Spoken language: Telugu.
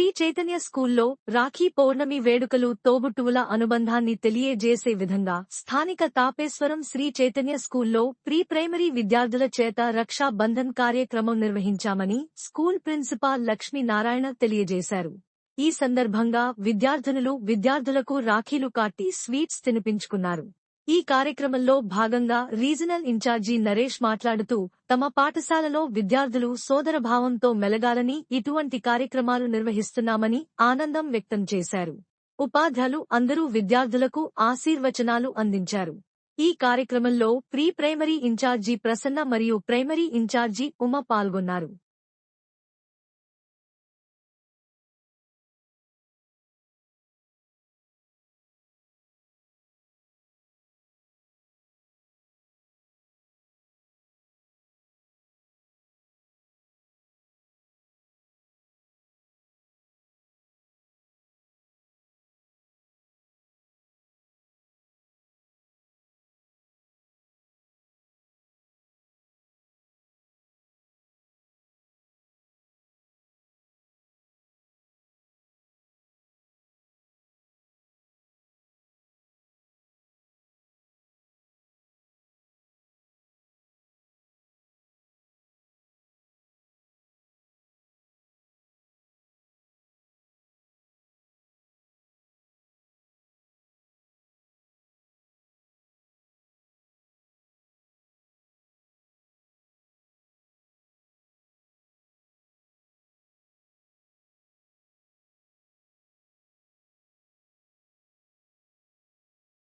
శ్రీ చైతన్య స్కూల్లో రాఖీ పౌర్ణమి వేడుకలు తోబుట్టువుల అనుబంధాన్ని తెలియజేసే విధంగా స్థానిక తాపేశ్వరం శ్రీ చైతన్య స్కూల్లో ప్రీ ప్రైమరీ విద్యార్థుల చేత రక్షా బంధన్ కార్యక్రమం నిర్వహించామని స్కూల్ ప్రిన్సిపాల్ లక్ష్మీనారాయణ తెలియజేశారు. ఈ సందర్భంగా విద్యార్థినులు విద్యార్థులకు రాఖీలు కాటి స్వీట్స్ తినిపించుకున్నారు. ఈ కార్యక్రమంలో భాగంగా రీజనల్ ఇన్ఛార్జి నరేష్ మాట్లాడుతూ తమ పాఠశాలలో విద్యార్థులు సోదరభావంతో మెలగాలని ఇటువంటి కార్యక్రమాలు నిర్వహిస్తున్నామని ఆనందం వ్యక్తం చేశారు. ఉపాధ్యాయులు అందరూ విద్యార్థులకు ఆశీర్వచనాలు అందించారు. ఈ కార్యక్రమంలో ప్రీ ప్రైమరీ ఇన్ఛార్జి ప్రసన్న మరియు ప్రైమరీ ఇన్ఛార్జి ఉమ పాల్గొన్నారు.